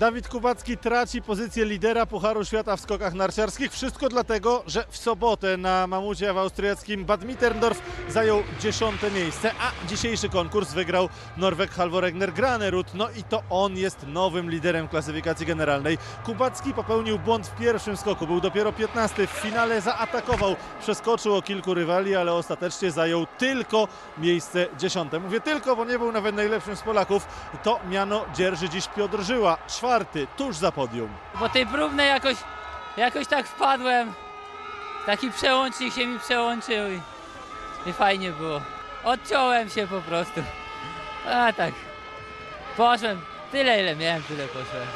Dawid Kubacki traci pozycję lidera Pucharu Świata w skokach narciarskich. Wszystko dlatego, że w sobotę na mamucie w austriackim Bad Mitterndorf zajął dziesiąte miejsce, a dzisiejszy konkurs wygrał Norweg Halvoregner Granerud. No i to on jest nowym liderem klasyfikacji generalnej. Kubacki popełnił błąd w pierwszym skoku, był dopiero 15. W finale zaatakował, przeskoczył o kilku rywali, ale ostatecznie zajął tylko miejsce dziesiąte. Mówię tylko, bo nie był nawet najlepszym z Polaków. To miano dzierży dziś Piotr Żyła, tuż za podium. Po tej próbnej jakoś, jakoś tak wpadłem. Taki przełącznik się mi przełączył i, i fajnie było. Odciąłem się po prostu. A tak. Poszłem. Tyle ile miałem, tyle poszłem.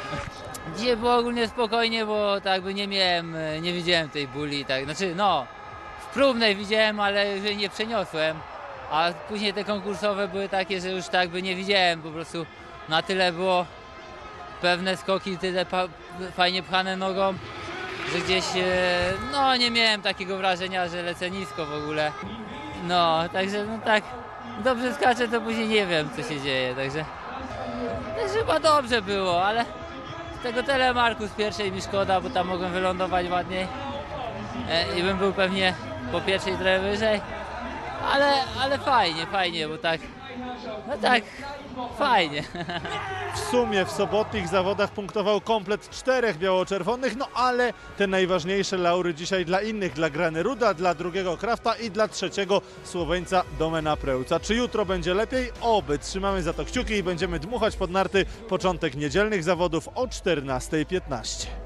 Dzisiaj było ogólnie spokojnie, bo tak by nie miałem, nie widziałem tej bóli. Tak. Znaczy no, w próbnej widziałem, ale jej nie przeniosłem. A później te konkursowe były takie, że już tak by nie widziałem. Po prostu na tyle było pewne skoki tyle fajnie pchane nogą, że gdzieś e, no nie miałem takiego wrażenia, że lecę nisko w ogóle. No, także no tak dobrze skaczę, to później nie wiem co się dzieje, także także chyba dobrze było, ale z tego telemarku z pierwszej mi szkoda, bo tam mogłem wylądować ładniej e, i bym był pewnie po pierwszej trochę wyżej, ale, ale fajnie, fajnie, bo tak no tak fajnie. W sumie w sobotnich zawodach punktował komplet czterech biało-czerwonych, no ale te najważniejsze laury dzisiaj dla innych, dla Graneruda, dla drugiego Krafta i dla trzeciego Słoweńca Domena Prełca. Czy jutro będzie lepiej? Oby. Trzymamy za to kciuki i będziemy dmuchać pod narty początek niedzielnych zawodów o 14.15.